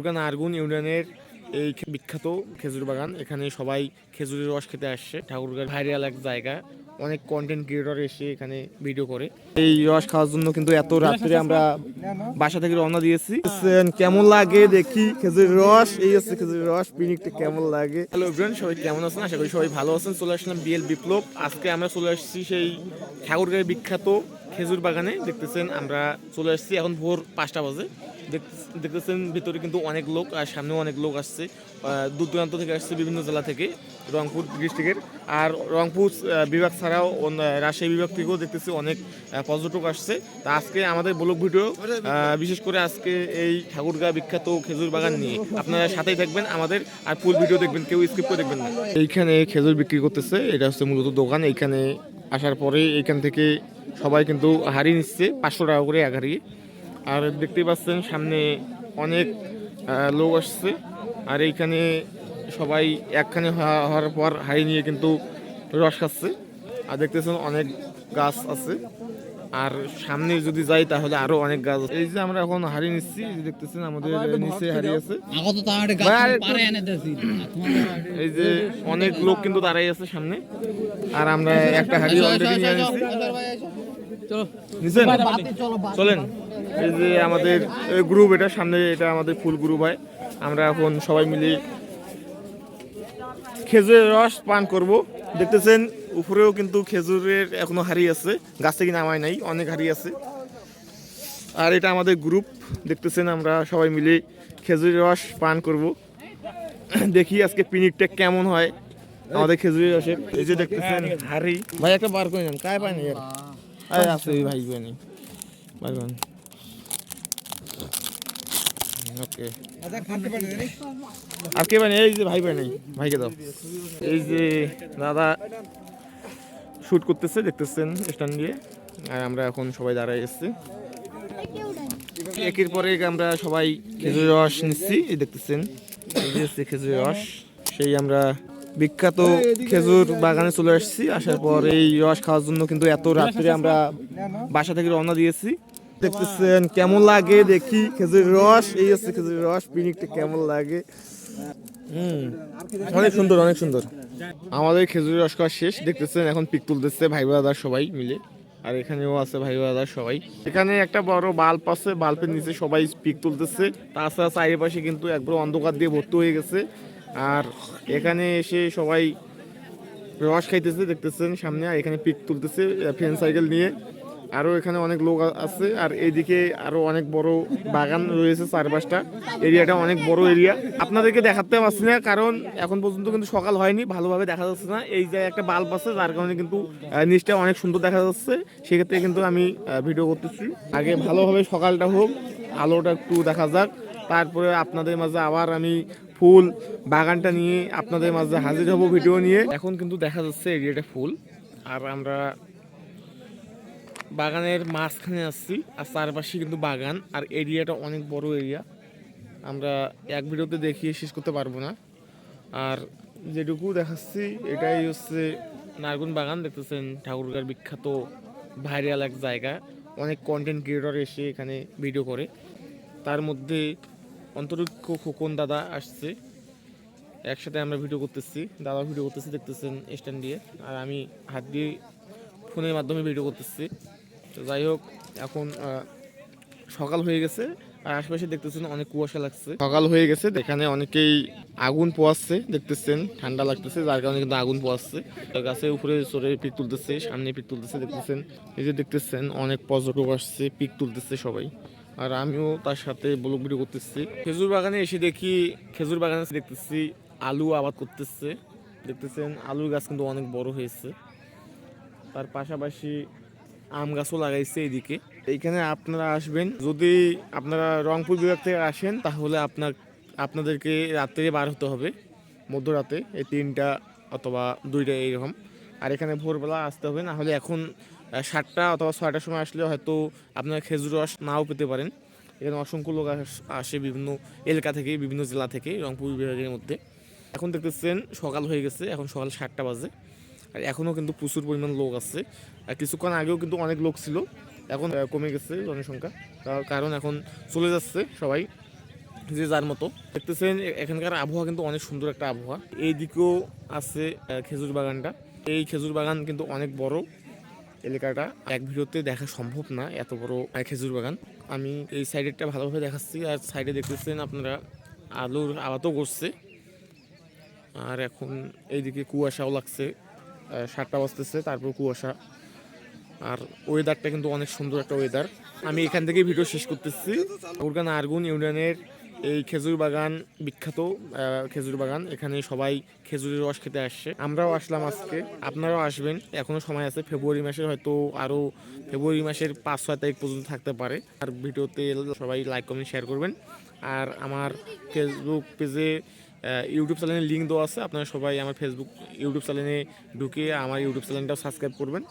ঠাকুরগাঁ নারগুন ইউনিয়নের এই বিখ্যাত খেজুর বাগান। এখানে সবাই খেজুরের রস খেতে আসছে ঠাকুরগাঁ ভাইরাল এক জায়গা। অনেক কন্টেন্ট ক্রিয়েটর এসে এখানে ভিডিও করে। এই রস খাওয়ার জন্য কিন্তু এত রাত্রে আমরা বাসা থেকে রওনা দিয়েছি। কেমন লাগে দেখি খেজুরের রস? এই হচ্ছে খেজুরের রস। পিকনিকটা কেমন লাগে? হ্যালো এভরিওয়ান সবাই কেমন আছেন? আশা করি সবাই ভালো আছেন। চলে আসলাম বিএল বিপ্লব। আজকে আমরা চলে আসছি সেই ঠাকুরগাঁয়ের বিখ্যাত খেজুর বাগানে। দেখতেছেন, আমরা চলে আসছি এখন ভোর পাঁচটা বাজে। দেখতেছেন ভিতরে কিন্তু অনেক লোক আর সামনেও অনেক লোক আসছে। দূর দূরান্ত থেকে আসছে বিভিন্ন জেলা থেকে, রংপুর ডিস্ট্রিক্টের। আর রংপুর বিভাগ ছাড়াও রাজশাহী বিভাগ থেকেও দেখতেছি অনেক পর্যটক আসছে। তা আজকে আমাদের ব্লগ ভিডিও বিশেষ করে আজকে এই ঠাকুরগাঁ বিখ্যাত খেজুর বাগান নিয়ে। আপনারা সাথেই থাকবেন আমাদের, আর ফুল ভিডিও দেখবেন, কেউ স্কিপ করে দেখবেন না। এইখানে খেজুর বিক্রি করতেছে, এটা হচ্ছে মূলত দোকান। এইখানে আসার পরে এইখান থেকে সবাই কিন্তু হারিয়ে নিচ্ছে, পাঁচশো টাকা করে এক হারিয়ে আর দেখতেই পাচ্ছেন সামনে অনেক আহ, লোক আসছে। আর এইখানে সবাই একখানে হওয়া- হওয়ার পর হারিয়ে নিয়ে কিন্তু রস খাচ্ছে। আর দেখতেছেন অনেক গাছ আছে। আর সামনে যদি যাই তাহলে আরও অনেক গাছ আছে। এই যে আমরা এখন হারিয়ে নিচ্ছি দেখতেছেন আমাদের নিচে হারিয়ে আছে। এই যে অনেক লোক কিন্তু দাঁড়াই আছে সামনে। আর আমরা একটা হারিয়ে অলরেডি নিয়ে নিচ্ছি চলেন। এই যে আমাদের গ্রুপ এটা সামনে এটা আমাদের ফুল গ্রুপ হয়। আমরা এখন সবাই মিলে খেজুরের রস পান করব। দেখতেছেন উপরেও কিন্তু খেজুরের এখনও হাড়ি আছে। গাছ থেকে নামায় নাই অনেক হাড়ি আছে। আর এটা আমাদের গ্রুপ দেখতেছেন আমরা সবাই মিলে খেজুরের রস পান করব। দেখি আজকে পিকনিকটা কেমন হয় আমাদের খেজুরের রসের। এই যে দেখতেছেন হাড়ি। ভাই একটা বার করে নেন। কায় পায় না এর আরে আছে ভাই বানি বার করেন ওকে। আর কে বানি এই যে ভাই বানি ভাইকে দাও। এই যে দাদা শুট করতেছে দেখতেছেন স্ট্যান্ড দিয়ে। আর আমরা এখন সবাই দাঁড়ায় এসেছি। একের পরে এক আমরা সবাই খেজুর রস নিচ্ছি। এই দেখতেছেন খেজুর রস। সেই আমরা বিখ্যাত খেজুর বাগানে চলে আসছি আসার পর এই রস খাওয়ার জন্য কিন্তু এত রাত্রে আমরা বাসা থেকে রওনা দিয়েছি। দেখতেছেন কেমন লাগে দেখি খেজুর রস? এই হচ্ছে খেজুর রস পিকনিকটা কেমন লাগে? হুম অনেক সুন্দর অনেক সুন্দর। আমাদের খেজুর রস খাওয়া শেষ। দেখতেছেন এখন পিক তুলতেছে ভাই ব্রাদার সবাই মিলে। আর এখানেও আছে ভাই ব্রাদার সবাই। এখানে একটা বড় বাল্ব আছে বাল্বের নিচে সবাই পিক তুলতেছে। তাছাড়া চারিপাশে কিন্তু একবার অন্ধকার দিয়ে ভর্তি হয়ে গেছে। আর এখানে এসে সবাই রস খাইতেছে, দেখতেছেন সামনে, আর এখানে পিক তুলতেছে ফ্রেন্ড সাইকেল নিয়ে। আরও এখানে অনেক লোক আছে, আর এইদিকে আরও অনেক বড় বাগান রয়েছে চার পাঁচটা এরিয়াটা অনেক বড় এরিয়া। আপনাদেরকে দেখাতে পারছি না, কারণ এখন পর্যন্ত কিন্তু সকাল হয়নি, ভালোভাবে দেখা যাচ্ছে না। এই যে একটা বাল্ব আছে, যার কারণে কিন্তু নিচটা অনেক সুন্দর দেখা যাচ্ছে। সেক্ষেত্রে কিন্তু আমি ভিডিও করতেছি। আগে ভালোভাবে সকালটা হোক, আলোটা একটু দেখা যাক। তারপরে আপনাদের মাঝে আবার আমি ফুল বাগানটা নিয়ে আপনাদের মাঝে হাজির হব ভিডিও নিয়ে। এখন কিন্তু দেখা যাচ্ছে এরিয়াটা ফুল। আর আমরা বাগানের মাঝখানে আসছি আর চারপাশে কিন্তু বাগান। আর এরিয়াটা অনেক বড় এরিয়া। আমরা এক ভিডিওতে দেখিয়ে শেষ করতে পারব না। আর যেটুকু দেখাচ্ছি, এটাই হচ্ছে নারগুন বাগান। দেখতেছেন, ঠাকুরগার বিখ্যাত ভাইরাল এক জায়গা। অনেক কন্টেন্ট ক্রিয়েটর এসে এখানে ভিডিও করে। তার মধ্যে অন্তরিক্ষ খোকন দাদা আসছে। একসাথে আমরা ভিডিও করতেছি, দাদা ভিডিও করতেছি, দেখতেছেন স্ট্যান্ড দিয়ে। আর আমি হাত দিয়ে ফোনের মাধ্যমে ভিডিও করতেছি। তো যাই হোক, এখন সকাল হয়ে গেছে। আর আশেপাশে দেখতেছেন অনেক কুয়াশা লাগছে। সকাল হয়ে গেছে, এখানে অনেকেই আগুন পোয়াচ্ছে, দেখতেছেন। ঠান্ডা লাগতেছে, যার কারণে কিন্তু আগুন পোয়াচ্ছে। তো গাছের উপরে চড়ে পিক তুলতেছে, সামনে পিক তুলতেছে, দেখতেছেন। এই যে দেখতেছেন, অনেক পর্যটক আসছে পিক তুলতেছে সবাই। আর আমিও তার সাথে ব্লগ করতেছি। খেজুর বাগানে এসে দেখি, খেজুর বাগানে দেখতেছি আলু আবাদ করতেছে। দেখতেছেন, আলুর গাছ কিন্তু অনেক বড় হয়েছে। তার পাশাপাশি আম গাছও লাগাইছে এইদিকে এইখানে আপনারা আসবেন, যদি আপনারা রংপুর বিভাগ থেকে আসেন, তাহলে আপনার, আপনাদেরকে রাত্রে বার হতে হবে। মধ্যরাতে, এই তিনটা অথবা দুইটা এইরকম আর এখানে ভোরবেলা আসতে হবে, না হলে এখন সাতটা অথবা ছয়টার সময় আসলে হয়তো আপনারা খেজুর রস নাও পেতে পারেন। এখানে অসংখ্য লোক আস- বিভিন্ন এলাকা থেকে, বিভিন্ন জেলা থেকে, রংপুর বিভাগের মধ্যে। এখন দেখতেছেন সকাল হয়ে গেছে, এখন সকাল সাতটা বাজে। আর এখনও কিন্তু প্রচুর পরিমাণ লোক আছে। আর কিছুক্ষণ আগেও কিন্তু অনেক লোক ছিল। এখন কমে গেছে জনসংখ্যা। তার কারণ এখন চলে যাচ্ছে সবাই যে যার মতো। দেখতেছেন এখানকার আবহাওয়া কিন্তু অনেক সুন্দর একটা আবহাওয়া। এই দিকেও আছে খেজুর বাগানটা। এই খেজুর বাগান কিন্তু অনেক বড়। এলাকাটা এক ভিডিওতে দেখা সম্ভব না, এত বড় খেজুর বাগান। আমি এই সাইডেরটা ভালোভাবে দেখাচ্ছি, আর সাইডে দেখতেছেন আপনারা আলুর আবাদও করছে। আর এখন এইদিকে কুয়াশাও লাগছে সাতটা বাজতেছে, তারপর কুয়াশা। আর ওয়েদারটা কিন্তু অনেক সুন্দর একটা ওয়েদার আমি এখান থেকে ভিডিও শেষ করতেছি। উরগান আরগুন ইউনিয়নের এই খেজুর বাগান বিখ্যাত খেজুর বাগান। এখানে সবাই খেজুরের রস খেতে আসছে। আমরাও আসলাম আজকে। আপনারাও আসবেন। এখনও সময় আছে। ফেব্রুয়ারি মাসের হয়তো আরও ফেব্রুয়ারি মাসের পাঁচ ছয় তারিখ পর্যন্ত থাকতে পারে। আর ভিডিওতে সবাই লাইক কমেন্ট শেয়ার করবেন। আর আমার ফেসবুক পেজে ইউটিউব চ্যানেলের লিঙ্ক দেওয়া আছে। আপনারা সবাই আমার ফেসবুক ইউটিউব চ্যানেলে ঢুকে আমার ইউটিউব চ্যানেলটাও সাবস্ক্রাইব করবেন।